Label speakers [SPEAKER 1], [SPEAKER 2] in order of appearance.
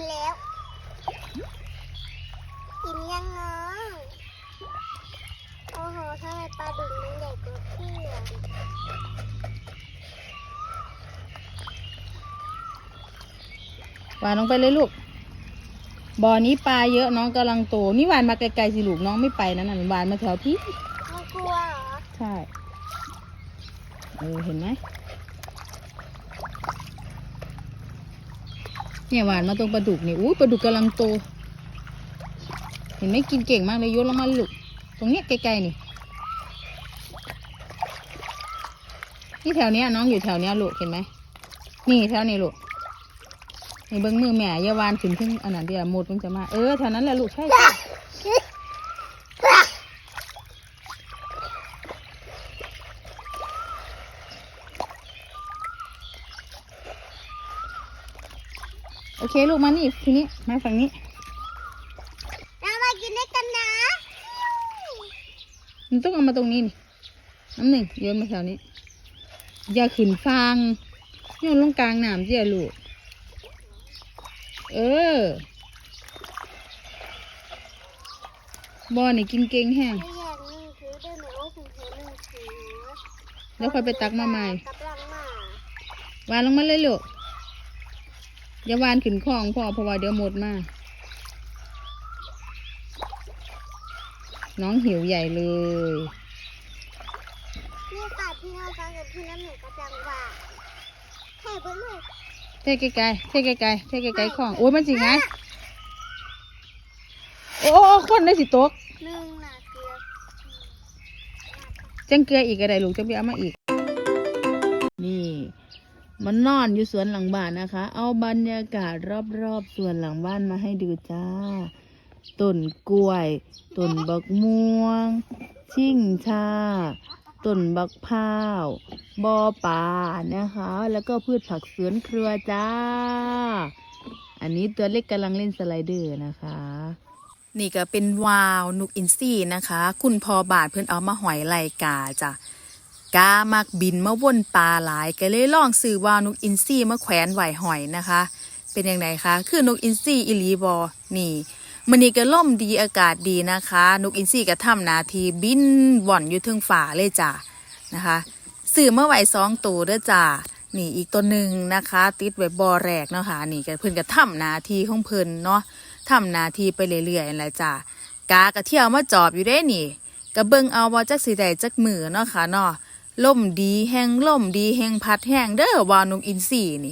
[SPEAKER 1] ินแล้ว กินยังเนาะโอ้โหทำไมปลาดุกมันใหญ่ก
[SPEAKER 2] ว่าเพื่อนหวานลงไปเลยลูก บ่อนี้ปลาเยอะน้องกำลังโต นี่หวานมาไกลๆสิลูกน้องไม่ไปนะน่ะหวานมาแถวพี่
[SPEAKER 1] ไม่กลัวเหรอ
[SPEAKER 2] ใช่ เออเห็นไหม เนี่ยหวานมาตรงปลาดุกนี่อู้ปลาดุกกำลังโต เห็นไหมกินเก่งมากเลยโยนลงมาลูกตรงเนี้ยไกลๆนี่นี่แถวเนี้ยน้องอยู่แถวเนี้ยลูกเห็นไหมนี่แถวนี้ลูกนี่เบิ้งมือแม่ยาวานขึ้นขึ้นอันนั้นเดียวหมดมันจะมาเออแถวนั้นแหละลูกใช่ใช่ โอเคลูกมานี่ทีนี้มาฝั่งนี้
[SPEAKER 1] เรามากินด้วยกันนะ
[SPEAKER 2] มันต้องเอามาตรงนี้นี่น้ำหนึ่งโยนมาแถวนี้ อย่าขึ้นฟางโยนลงกลางน้ำเจียลูก เออบอนี่กินเก่งแห้ง
[SPEAKER 1] ไม่อยากนึ่งถือด้วยหนูผมถือหนึ่งถือ
[SPEAKER 2] แล้วค่อยไปตักมาใหม่
[SPEAKER 1] กับลังมาวา
[SPEAKER 2] นลงมาเลยลูก อย่าวานขึ้นคลองพ่อเพราะว่าเดี๋ยวหมดมาน้องหิวใหญ่เลย
[SPEAKER 1] นี่ค่ะพี่น้องฟังกับพี่น้ำหนึ่งกับลังว่าแค่เพื่อนลูก
[SPEAKER 2] เท่ไกลๆเท่ไกลๆเท่ไกลๆคลองโอ้ยมันสิไงโอ้โอ้คนได้สิตก
[SPEAKER 1] หนึ่งน่ะเกลือ
[SPEAKER 2] จังเกลืออีกอะไรลูกจะไปเอามาอีก นี่ มันนอนอยู่สวนหลังบ้านนะคะ เอาบรรยากาศรอบๆสวนหลังบ้านมาให้ดูจ้าต้นกล้วยต้นบักม่วง ชิ่งชาต้นบักพร้าวบอป่านะคะ แล้วก็พืชผักสวนครัวจ้า อันนี้ตัวเล็กกำลังเล่นสไลเดอร์นะคะ นี่ก็เป็นวาวนุกอินซี่นะคะ คุณพอบาทเพื่อนเอามาหอยไหลกาจ้ะ กามักบินมาวนปลาหลายก็เลยลองซื้อวาวนกอินซี่มาแขวนไหวหอยนะคะ เป็นยังไงคะคือนกอินซี่อิลีบอนี่มันนี่ก็ล่มดีอากาศดีนะคะ นกอินซี่ก็ทำหนาทีบินบ่อนอยู่ทึงฝาเลยจ้ะนะคะซื้อมาไหวสองตัวเด้อจ้ะนี่อีกตัวหนึ่งนะคะ ติดไว้บอแรกเนาะค่ะนี่ก็เพิ่นก็ทำหนาทีของเพิ่นเนาะทำหนาทีไปเรื่อยๆนั่นแหละจ้ะกากระเที่ยวมาจอบอยู่ได้นี่กระเบิงเอาว่าจักสีใดจักมือเนาะค่ะเนาะ ล่มดีแห้งล่มดีแห้งพัดแห้งเด้อวานุงอินซีนี่